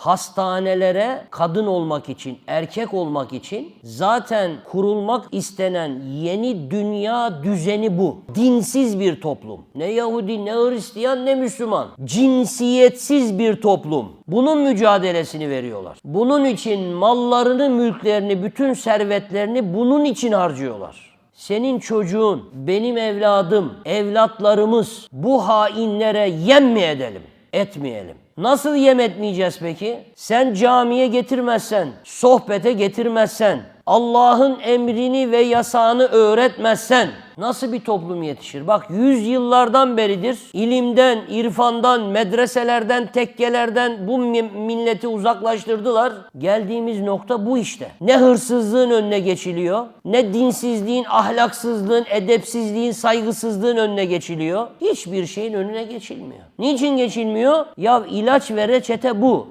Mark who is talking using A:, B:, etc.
A: hastanelere kadın olmak için, erkek olmak için zaten kurulmak istenen yeni dünya düzeni bu. Dinsiz bir toplum. Ne Yahudi, ne Hristiyan, ne Müslüman. Cinsiyetsiz bir toplum. Bunun mücadelesini veriyorlar. Bunun için mallarını, mülklerini, bütün servetlerini bunun için harcıyorlar. Senin çocuğun, benim evladım, evlatlarımız bu hainlere yem mi edelim? Etmeyelim. Nasıl yem etmeyeceğiz peki? Sen camiye getirmezsen, sohbete getirmezsen, Allah'ın emrini ve yasağını öğretmezsen nasıl bir toplum yetişir? Bak yüzyıllardan beridir ilimden, irfandan, medreselerden, tekkelerden bu mi- milleti uzaklaştırdılar. Geldiğimiz nokta bu işte. Ne hırsızlığın önüne geçiliyor, ne dinsizliğin, ahlaksızlığın, edepsizliğin, saygısızlığın önüne geçiliyor. Hiçbir şeyin önüne geçilmiyor. Niçin geçilmiyor? Ya ilaç ve reçete bu.